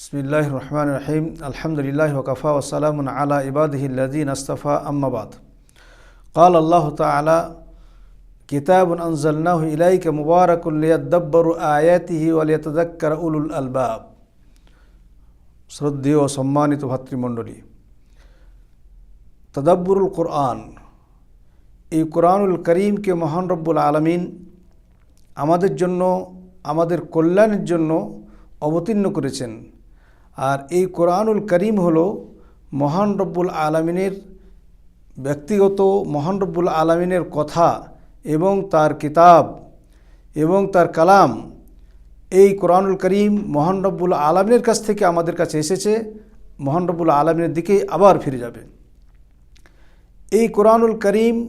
বিসমিল্লাহ রহমান রহিম আলহামদুলিল্লাহ ওকফা ওসালাম আলা ইবাদহিল্লাদিন আস্তফা আম্মাবাদ قال الله تعالى كتاب أنزلناه إليك مبارك ليدبروا آياته وليتذكر أولو الألباب শ্রদ্ধেয় ও সম্মানিত ভাতৃমণ্ডলী তদাব্বুরুল কোরআন এই কোরআনুল করিমকে মহান রব্বুল আলমিন আমাদের জন্য আমাদের কল্যাণের জন্য অবতীর্ণ করেছেন আর এই কোরআনুল করিম হল মহান রব্বুল আলমিনের ব্যক্তিগত মহান রব্বুল আলমিনের কথা এবং তার কিতাব এবং তার কালাম। এই কোরআনুল করিম মহান রব্বুল আলমিনের কাছ থেকে আমাদের কাছে এসেছে। মহান রব্বুল আলমিনের দিকেই আবার ফিরে যাবে। এই কোরআনুল করিম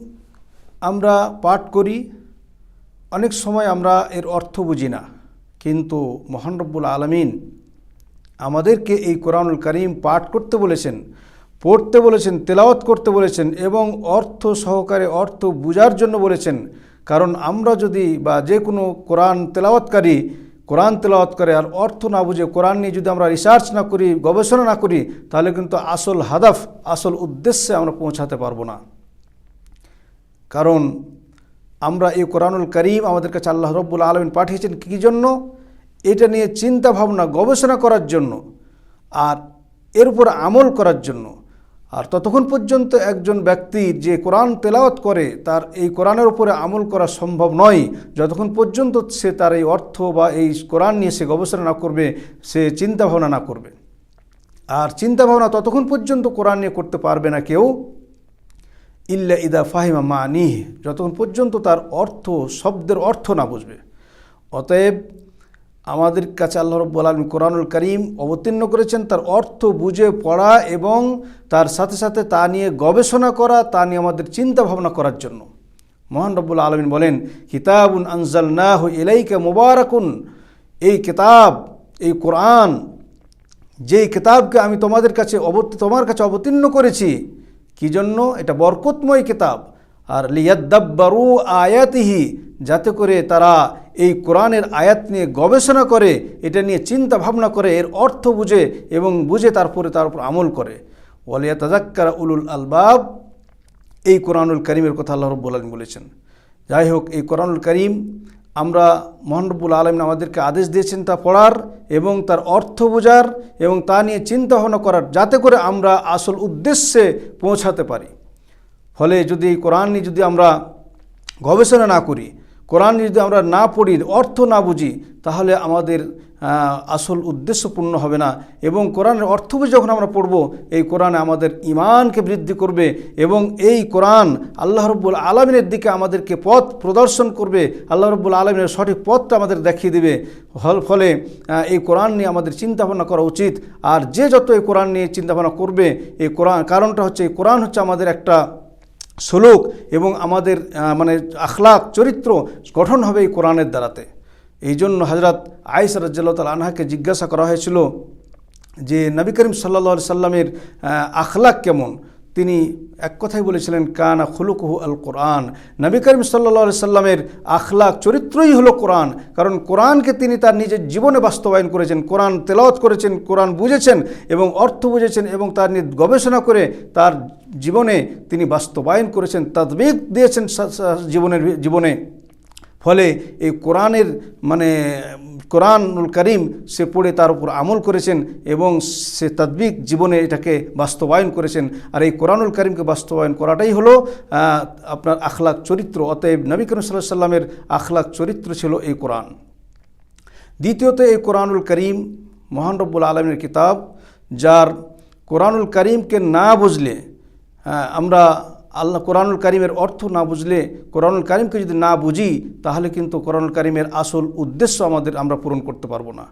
আমরা পাঠ করি। অনেক সময় আমরা এর অর্থ বুঝি না। কিন্তু মহান রব্বুল আলমিন আমাদেরকে এই কোরআনুল করিম পাঠ করতে বলেছেন, পড়তে বলেছেন, তেলাওয়াত করতে বলেছেন এবং অর্থ সহকারে অর্থ বুঝার জন্য বলেছেন। কারণ আমরা যদি বা যে কোনো কোরআন তেলাওয়াতকারী, কোরআন তেলাওয়াত করে আর অর্থ না বুঝে কোরআন নিয়ে যদি আমরা রিসার্চ না করি, গবেষণা না করি, তাহলে কিন্তু আসল হাদাফ, আসল উদ্দেশ্যে আমরা পৌঁছাতে পারব না। কারণ আমরা এই কোরআনুল করিম আমাদের কাছে আল্লাহ রব্বুল আলমিন পাঠিয়েছেন কী জন্য? এটা নিয়ে চিন্তা ভাবনা গবেষণা করার জন্য আর এর উপর আমল করার জন্য। আর ততক্ষণ পর্যন্ত একজন ব্যক্তি যে কোরআন তেলাওয়াত করে, তার এই কোরআনের উপরে আমল করা সম্ভব নয়। যতক্ষণ পর্যন্ত সে তার এই অর্থ বা এই কোরআন নিয়ে সে গবেষণা না করবে, সে চিন্তা ভাবনা না করবে। আর চিন্তা ভাবনা ততক্ষণ পর্যন্ত কোরআন নিয়ে করতে পারবে না কেউ। ইল্লা ইদা ফাহিমা মা নিহ যতক্ষণ পর্যন্ত তার অর্থ, শব্দের অর্থ না বুঝবে। অতএব আমাদের কাছে আল্লাহ রব্বুল আলম কোরআনুল করিম অবতীর্ণ করেছেন, তার অর্থ বুঝে পড়া এবং তার সাথে সাথে তা নিয়ে গবেষণা করা, তা নিয়ে আমাদের চিন্তা ভাবনা করার জন্য। মহান রব্বুল আলমিন বলেন, কিতাবুন আনজাল নাহ এলাইকে মোবারকুন। এই কিতাব, এই কোরআন, যেই কিতাবকে আমি তোমাদের কাছে তোমার কাছে অবতীর্ণ করেছি, কি জন্য? এটা বরকতময় কিতাব। আর লিয়াদ্দাব্বারু আয়াতিহি, যাতে করে তারা এই কোরআনের আয়াত নিয়ে গবেষণা করে, এটা নিয়ে চিন্তা ভাবনা করে, এর অর্থ বুঝে এবং বুঝে তারপরে তার উপর আমল করে। ওয়ালিয়া তাজাক্কার উলুল আলবাব, এই কোরআনুল করিমের কথা আল্লাহ রব্বুল আলম বলেছেন। যাই হোক, এই কোরআনুল করিম আমরা মোহানরবুল আলমিন আমাদেরকে আদেশ দিয়েছেন তা পড়ার এবং তার অর্থ বোঝার এবং তা নিয়ে চিন্তা ভাবনা করার, যাতে করে আমরা আসল উদ্দেশ্যে পৌঁছাতে পারি। ফলে যদি এই কোরআন নিয়ে যদি আমরা গবেষণা না করি কোরআন যদি আমরা না পড়ি, অর্থ না বুঝি, তাহলে আমাদের আসল উদ্দেশ্যপূর্ণ হবে না। এবং কোরআনের অর্থ বুঝে যখন আমরা পড়ব, এই কোরআনে আমাদের ইমানকে বৃদ্ধি করবে এবং এই কোরআন আল্লাহ রব্বুল আলমিনের দিকে আমাদেরকে পথ প্রদর্শন করবে। আল্লাহ রব্বুল আলমিনের সঠিক পথটা আমাদের দেখিয়ে দেবে। ফলে এই কোরআন নিয়ে আমাদের চিন্তাভাবনা করা উচিত। আর যে যত এই কোরআন নিয়ে চিন্তাভাবনা করবে, এই কোরআন, কারণটা হচ্ছে, এই কোরআন হচ্ছে আমাদের একটা সলুক এবং আমাদের মানে আখলাক, চরিত্র গঠন হবে এই কোরআনের দ্বারাতে। এই জন্য হজরত আইস রাজ্জাল আনহাকে জিজ্ঞাসা করা হয়েছিল যে, নবী করিম সাল্লা সাল্লামের আখলাক কেমন? তিনি এক কথাই বলেছিলেন, কানা খুলুকহু আল কোরআন। নবী করিম সাল্লা সাল্লামের আখলাক চরিত্রই হলো কোরআন। কারণ কোরআনকে তিনি তার নিজের জীবনে বাস্তবায়ন করেছেন, কোরআন তেলাওয়াত করেছেন, কোরআন বুঝেছেন এবং অর্থ বুঝেছেন এবং তার নিয়ে গবেষণা করে তার জীবনে তিনি বাস্তবায়ন করেছেন তদবিক দিয়েছেন জীবনের, জীবনে। ফলে এই কোরআনের মানে কোরআনুল করিম সে পড়ে তার উপর আমল করেছেন এবং সে তদ্বিক জীবনে এটাকে বাস্তবায়ন করেছেন। আর এই কোরআনুল করিমকে বাস্তবায়ন করাটাই হলো আপনার আখলাক চরিত্র। অতএব নবী করিম সাল্লাহ সাল্লামের আখলাক চরিত্র ছিল এই কোরআন। দ্বিতীয়ত এই কোরআনুল করিম মহান রব্বুল আলমের কিতাব, যার কোরআনুল করিমকে না বুঝলে আমরা আল্লাহ কোরআনুল করিমের অর্থ না বুঝলে, কোরআনুল করিমকে যদি না বুঝি, তাহলে কিন্তু কোরআনুল করিমের আসল উদ্দেশ্য আমাদের আমরা পূরণ করতে পারব না।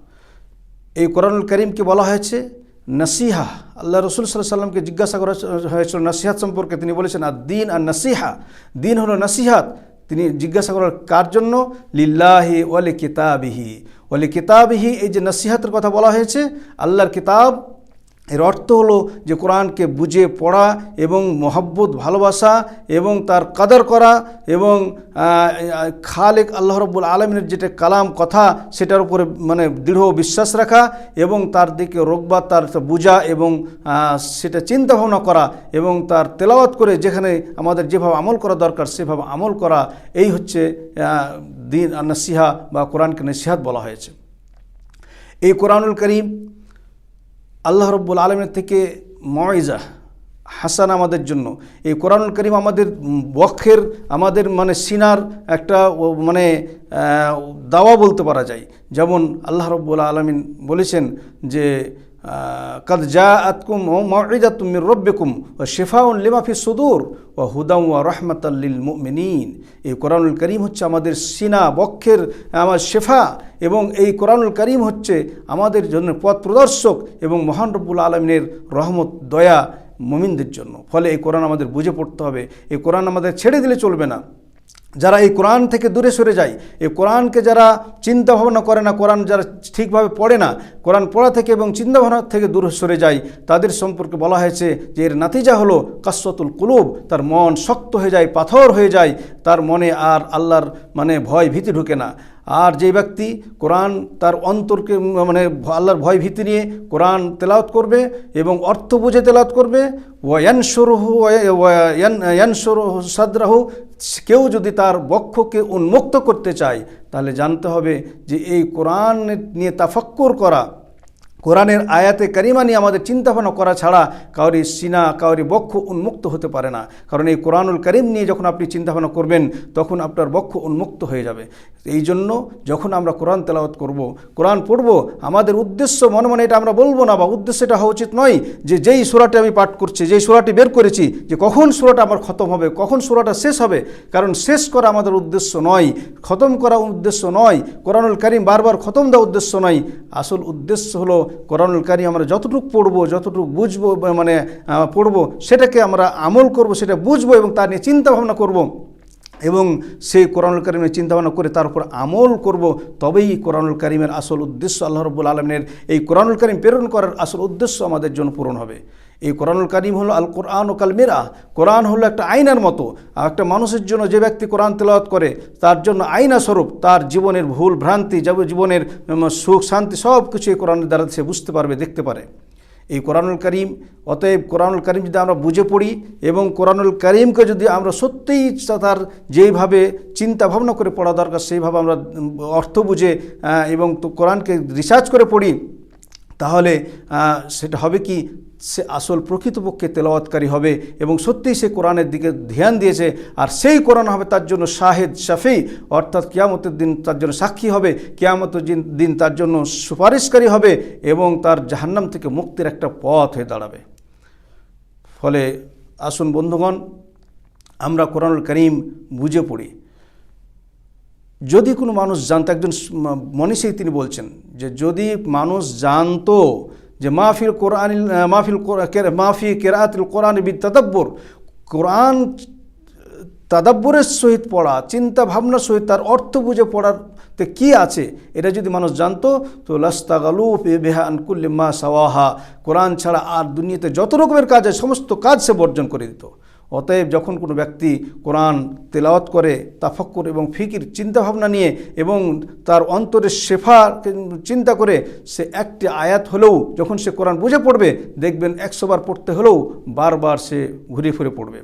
এই কোরআনুল করিমকে বলা হয়েছে নসিহা। আল্লাহ রসুল সাল্লাহ সাল্লামকে জিজ্ঞাসা করা হয়েছিল নসিহাত সম্পর্কে। তিনি বলেছেন আর দিন আর নসিহা। দিন হলো নসিহাত। তিনি জিজ্ঞাসা করার কার জন্য? লিল্লাহি ওয়ালি কিতাবিহি। ওয়ালি কিতাবিহি, এই যে নসিহাতের কথা বলা হয়েছে, আল্লাহর কিতাব এর অর্থ হলো যে কোরআনকে বুঝে পড়া এবং মহব্বত, ভালোবাসা এবং তার কাদার করা এবং খালেক আল্লাহ রব্বুল আলমিনের যেটা কালাম কথা সেটার উপরে মানে দৃঢ় বিশ্বাস রাখা এবং তার দিকে রোগবা, তার বোঝা এবং সেটা চিন্তা ভাবনা করা এবং তার তেলাওয়াত করে যেখানে আমাদের যেভাবে আমল করা দরকার সেভাবে আমল করা, এই হচ্ছে দিন নসিহা বা কোরআনকে নসিহাত বলা হয়েছে। এই কোরআনুল করিম আল্লাহ রব্বুল আলমের থেকে ময়জা, হাসান আমাদের জন্য। এই কোরআনুল করিম আমাদের বক্ষের, আমাদের মানে সিনার একটা মানে দাওয়া বলতে পারা যায়। যেমন আল্লাহ রব্বুল আলমিন বলেছেন যে মির রব্বিকুম ও শেফাউন লিমাফি সুদূর ও হুদাম ও রহমতাল্লিল মুমিনিন। এই কোরআনুল করিম হচ্ছে আমাদের সিনা, বক্ষের, আমার শেফা এবং এই কোরআনুল করিম হচ্ছে আমাদের জন্য পথ প্রদর্শক এবং মহান রব্বুল আলমিনের রহমত, দয়া মুমিনদের জন্য। ফলে এই কোরআন আমাদের বুঝে পড়তে হবে। এই কোরআন আমাদের ছেড়ে দিলে চলবে না। যারা এই কোরআন থেকে দূরে সরে যায়, এই কোরআনকে যারা চিন্তা ভাবনা করে না, কোরআন যারা ঠিকভাবে পড়ে না, কোরআন পড়া থেকে এবং চিন্তাভাবনা থেকে দূরে সরে যায়, তাদের সম্পর্কে বলা হয়েছে যে এর নাতিজা হলো কাসতুল কুলুব, তার মন শক্ত হয়ে যায়, পাথর হয়ে যায়, তার মনে আর আল্লাহর মানে ভয় ভীতি ঢুকে না। আর যে ব্যক্তি কোরআন তার অন্তরকে মানে আল্লাহর ভয় ভীতি নিয়ে কোরআন তেলাওত করবে এবং অর্থ বুঝে তেলাওত করবে ওয়ানসরহু সাদরাহু, কেউ যদি তার বক্ষকে উন্মুক্ত করতে চায়, তাহলে জানতে হবে যে এই কোরআন নিয়ে তাফাক্কর করা কোরআনের আয়াতে কারিমা নিয়ে আমাদের চিন্তাভাবনা করা ছাড়া কাউরি সিনা, কাউরি বক্ষ উন্মুক্ত হতে পারে না। কারণ এই কোরআনুল করিম নিয়ে যখন আপনি চিন্তাভাবনা করবেন, তখন আপনার বক্ষ উন্মুক্ত হয়ে যাবে। এই জন্য যখন আমরা কোরআন তেলাওয়াত করব, কোরআন পড়ব, আমাদের উদ্দেশ্য মনে মনে এটা আমরা বলব না বা উদ্দেশ্য এটা হওয়া উচিত নয় যে যেই সুরাটি আমি পাঠ করছি, যেই সুরাটি বের করেছি, যে কখন সুরাটা আমার খতম হবে, কখন সুরাটা শেষ হবে, কারণ শেষ করা আমাদের উদ্দেশ্য নয়, খতম করা উদ্দেশ্য নয়, কোরআনুল করিম বারবার খতম দেওয়া উদ্দেশ্য নয়। আসল উদ্দেশ্য হলো কোরআনুল কারি আমরা যতটুকু পড়ব, যতটুকু বুঝব মানে পড়ব, সেটাকে আমরা আমল করব, সেটা বুঝব এবং তা নিয়ে চিন্তাভাবনা করব এবং সেই কোরআনুল কারিমের চিন্তাভাবনা করে তার উপর আমল করব, তবেই কোরআনুল করিমের আসল উদ্দেশ্য আল্লাহ রবুল আলমের এই কোরআনুল করিম প্রেরণ করার আসল উদ্দেশ্য আমাদের জন্য পূরণ হবে। এই কোরআনুল কারিম হলো আল কোরআন ও কাল মেরা কোরআন হলো একটা আয়নার মতো। আর একটা মানুষের জন্য যে ব্যক্তি কোরআন তেলাওয়াত করে, তার জন্য আয়না স্বরূপ তার জীবনের ভুল, ভ্রান্তি, যাব জীবনের সুখ, শান্তি সব কিছু এই কোরআনের দ্বারা সে বুঝতে পারবে, দেখতে পারে। এই কোরআনুল করিম, অতএব কোরআনুল করিম যদি আমরা বুঝে পড়ি এবং কোরআনুল করিমকে যদি আমরা সত্যিই তার যেইভাবে চিন্তা ভাবনা করে পড়া দরকার, সেইভাবে আমরা অর্থ বুঝে এবং তো কোরআনকে রিসার্চ করে পড়ি, তাহলে সেটা হবে কি সে আসল প্রকৃতপক্ষে তেলাওয়াতকারী হবে এবং সত্যিই সে কোরআনের দিকে ধ্যান দিয়েছে, আর সেই কোরআন হবে তার জন্য শাহেদ শাফি, অর্থাৎ কিয়ামতের দিন তার জন্য সাক্ষী হবে, কিয়ামতের দিন- তার জন্য সুপারিশকারী হবে এবং তার জাহান্নাম থেকে মুক্তির একটা পথ হয়ে দাঁড়াবে। ফলে আসুন বন্ধুগণ, আমরা কোরআনুল করিম বুঝে পড়ি। যদি কোনো মানুষ জানতো, একজন মনীষী তিনি বলছেন যে, যদি মানুষ জানতো যে মাহফিল কোরআন মাহফিল মাহফি কেরাতুল কোরআন বি তদব্বর কোরআন তাদাব্বরের সহিত পড়া, চিন্তা ভাবনার সহিত তার অর্থ বুঝে পড়ার তে কী আছে, এটা যদি মানুষ জানত, তো লাস্তাগালু বেহা আনকুল্লি মা সাওয়াহা। কোরআন ছাড়া আর দুনিয়াতে যত রকমের কাজ আছে, সমস্ত কাজ সে বর্জন করে দিত। অতএব যখন কোনো ব্যক্তি কোরআন তেলাওয়াত করে, তাফাক্কুর এবং ফিকির, চিন্তাভাবনা নিয়ে এবং তার অন্তরের শেফা চিন্তা করে, সে একটি আয়াত হলেও যখন সে কোরআন বুঝে পড়বে, দেখবেন একশোবার পড়তে হলেও বারবার সে ঘুরে ফিরে পড়বে।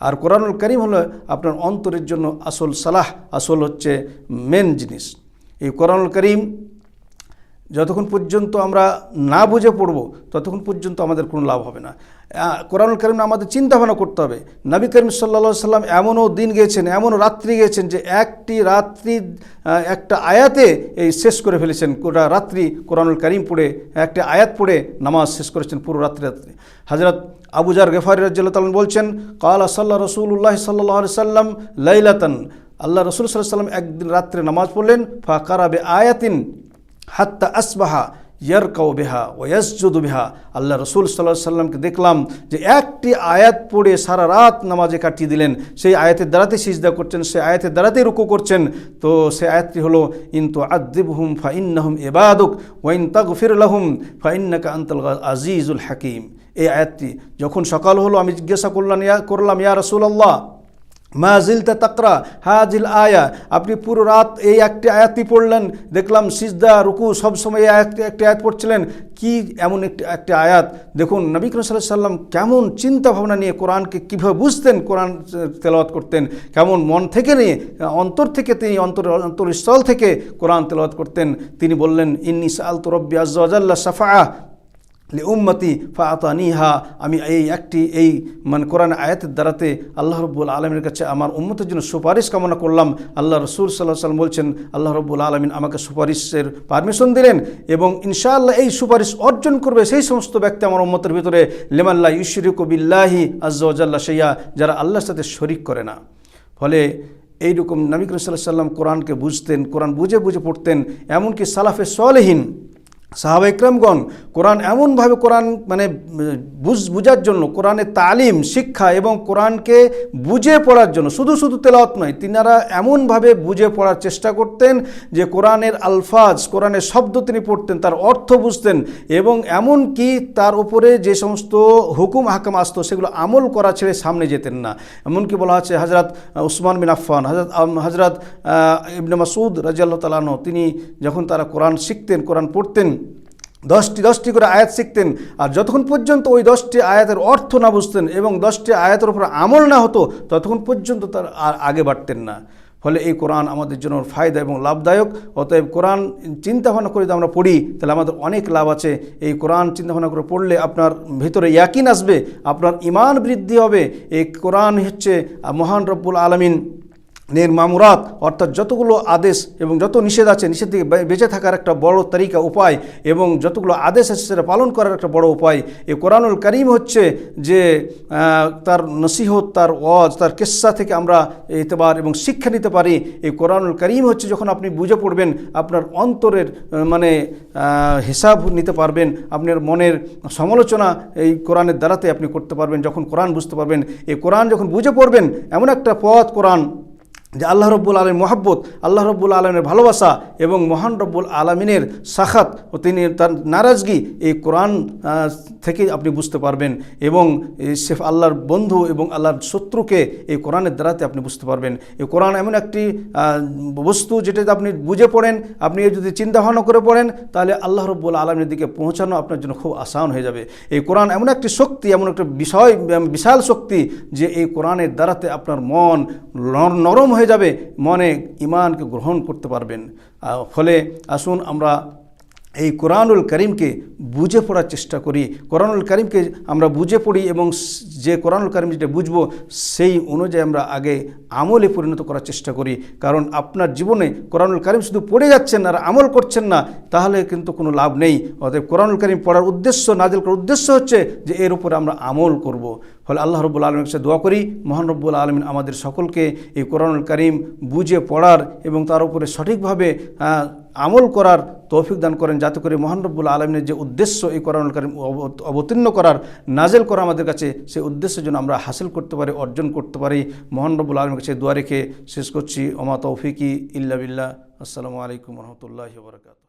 আর কোরআনুল করিম হলো আপনার অন্তরের জন্য আসল সালাহ, আসল হচ্ছে মেন জিনিস। এই কোরআনুল করিম যতক্ষণ পর্যন্ত আমরা না বুঝে পড়ব, ততক্ষণ পর্যন্ত আমাদের কোনো লাভ হবে না। কোরআনুল করিম আমাদের চিন্তা ভাবনা করতে হবে। নবী করিম সাল্লা সাল্লাম এমনও দিন গিয়েছেন, এমনও রাত্রি গিয়েছেন যে একটি রাত্রি একটা আয়াতে এই শেষ করে ফেলেছেন। গোটা রাত্রি কোরআনুল করিম পড়ে, একটা আয়াত পড়ে নামাজ শেষ করেছেন পুরো রাত্রি রাত্রি। হজরত আবুজার গেফারি রাজ্লাম বলছেন, কালা সাল্লাহ রসুল্লাহ সাল্লাহ সাল্লাম লাইলাতান। আল্লাহ রসুল সাল্লাহ সাল্লাম একদিন রাত্রে নামাজ পড়লেন ফা কারাবে আয়াতিন হাত্তা আসবাহা ইয়ার কাউ বেহা ওয়াসজুদু বেহা। আল্লাহ রসুল সাল্লাহ সাল্লামকে দেখলাম যে একটি আয়াত পড়ে সারা রাত নামাজে কাটিয়ে দিলেন। সেই আয়াতের দ্বারাতে সিজদা করছেন, সেই আয়াতের দ্বারাতেই রুকু করছেন। তো সেই আয়াতটি হলো ইন্তু আদিবহুম ফা ইন্নাহুম এবাদুক ওয়াইন তাগফির লাহুম ফা ইন্নাকা আন্তাল আজিজুল হাকিম। এই আয়াতটি যখন সকাল হলো, আমি জিজ্ঞাসা করলাম, ইয়া করলাম, ইয়া রসুল্লাহ মা জিলতা তাকরা, হাজিল আয়া। আপনি পুরো রাত এই একটি আয়াতই পড়লেন, দেখলাম সিজদা, রুকু সবসময় এই একটি আয়াত পড়ছিলেন। কি এমন একটি একটি আয়াত? দেখুন, নবী সাল্লাহ সাল্লাম কেমন চিন্তা ভাবনা নিয়ে কোরআনকে কীভাবে বুঝতেন, কোরআন তেলাওয়াত করতেন, কেমন মন থেকে নিয়ে, অন্তর থেকে তিনি, অন্তর, অন্তরস্থল থেকে কোরআন তেলাওয়াত করতেন। তিনি বললেন, ইন্নি সাল তো রব্বি আজ্লা সাফা লি উম্মতি ফাতানিহা আমি এই একটি, এই মানে কোরআন আয়াতের দ্বারাতে আল্লাহ রব্বুল আলমের কাছে আমার উম্মতের জন্য সুপারিশ কামনা করলাম। আল্লাহ রসুল সাল্লাহ সাল্লাম বলছেন, আল্লাহ রব্বুল আলমিন আমাকে সুপারিশের পারমিশন দিলেন এবং ইনশাআল্লাহ এই সুপারিশ অর্জন করবে সেই সমস্ত ব্যক্তি আমার উম্মতের ভিতরে। লেমাল্লাহ ইশরিক বিল্লাহি আজ্লা সেইয়া যারা আল্লাহর সাথে শরিক করে না। ফলে এইরকম নবী করিম সাল্লাহ সাল্লাম কোরআনকে বুঝতেন, কোরআন বুঝে বুঝে পড়তেন, এমনকি সালাফে সলেহীন সাহাবা ইকরামগণ কোরআন এমনভাবে কোরআন মানে বুঝ, বুঝার জন্য, কোরআনের তালিম, শিক্ষা এবং কোরআনকে বুঝে পড়ার জন্য, শুধু শুধু তেলাওয়াত নয়, তিনারা এমনভাবে বুঝে পড়ার চেষ্টা করতেন যে কোরআনের আলফাজ, কোরআনের শব্দ তিনি পড়তেন, তার অর্থ বুঝতেন এবং এমন কি তার উপরে যে সমস্ত হুকুম হাকাম আসতো, সেগুলো আমল করা ছেড়ে সামনে যেতেন না। এমনকি বলা হচ্ছে হজরত উসমান বিন আফফান হজরত হজরত ইবনে মাসুদ রাজিয়াল্লাহ তালানো তিনি যখন তারা কোরআন শিখতেন, কোরআন পড়তেন দশটি দশটি করে আয়াত শিখতেন। আর যতক্ষণ পর্যন্ত ওই দশটি আয়াতের অর্থ না বুঝতেন এবং দশটি আয়াতের উপর আমল না হতো, ততক্ষণ পর্যন্ত তার আর আগে বাড়তেন না। ফলে এই কোরআন আমাদের জন্য ফায়দা এবং লাভদায়ক। অতএব কোরআন চিন্তাভাবনা করে যদি আমরা পড়ি, তাহলে আমাদের অনেক লাভ আছে। এই কোরআন চিন্তাভাবনা করে পড়লে আপনার ভিতরে ইয়াকিন আসবে, আপনার ইমান বৃদ্ধি হবে। এই কোরআন হচ্ছে মহান রব্বুল আলমিন নের মামুরাত অর্থাৎ যতগুলো আদেশ এবং যত নিষেধ আছে, নিষেধ থেকে বেঁচে থাকার একটা বড় তালিকা উপায় এবং যতগুলো আদেশ আছে, সেটা পালন করার একটা বড় উপায়। এই কোরআনুল করিম হচ্ছে যে তার নসিহত, তার ওয়াজ, তার কেসা থেকে আমরা এতেবার এবং শিক্ষা নিতে পারি। এই কোরআনুল করিম হচ্ছে যখন আপনি বুঝে পড়বেন, আপনার অন্তরের মানে হিসাব নিতে পারবেন, আপনার মনের সমালোচনা এই কোরআনের দ্বারাতে আপনি করতে পারবেন, যখন কোরআন বুঝতে পারবেন। এই কোরআন যখন বুঝে পড়বেন, এমন একটা পথ কোরআন যে আল্লাহ রব্বুল আলম মহাব্বত, আল্লাহ রব্বুল আলমের ভালোবাসা এবং মহান রব্বুল আলমিনের সাখাত ও তিনি তার নারাজগি এই কোরআন থেকে আপনি বুঝতে পারবেন এবং শেফ আল্লাহর বন্ধু এবং আল্লাহর শত্রুকে এই কোরআনের দ্বারাতে আপনি বুঝতে পারবেন। এই কোরআন এমন একটি বস্তু যেটাতে আপনি বুঝে পড়েন, আপনি যদি চিন্তা ভাবনা করে পড়েন, তাহলে আল্লাহ রব্বুল আলমের দিকে পৌঁছানো আপনার জন্য খুব আসান হয়ে যাবে। এই কোরআন এমন একটি শক্তি, এমন একটা বিষয় বিশাল শক্তি যে এই কোরআনের দ্বারাতে আপনার মন নরম হয়ে হয়ে যাবে মনে ইমানকে গ্রহণ করতে পারবেন। ফলে আসুন আমরা এই কোরআনুল করিমকে বুঝে পড়ার চেষ্টা করি। কোরআনুল করিমকে আমরা বুঝে পড়ি এবং যে কোরআনুল করিম যেটা বুঝব, সেই অনুযায়ী আমরা আগে আমলে পরিণত করার চেষ্টা করি। কারণ আপনার জীবনে কোরআনুল করিম শুধু পড়ে যাচ্ছেন আর আমল করছেন না, তাহলে কিন্তু কোনো লাভ নেই। অতএব কোরআনুল করিম পড়ার উদ্দেশ্য, নাজেল করার উদ্দেশ্য হচ্ছে যে এর উপরে আমরা আমল করব। ফলে আল্লাহ রব্বুল আলমের কাছে দোয়া করি। মহান রব্বুল আলমিন আমাদের সকলকে এই কোরআনুল করিম বুঝে পড়ার এবং তার উপরে সঠিকভাবে আমল করার তৌফিক দান করেন, যাতে করে মহানরব্বুল আলমিনের যে উদ্দেশ্য এই কোরআনুল কারিম অবতীর্ণ করার, নাজেল করা আমাদের কাছে সেই উদ্দেশ্য যেন আমরা হাসিল করতে পারি, অর্জন করতে পারি। মহানরব্বুল আলমের কাছে দোয়া রেখে শেষ করছি। অমা তৌফিকি ইল্লা বিল্লাহ। আসসালামু আলাইকুম রহমতুল্লাহ বরকাত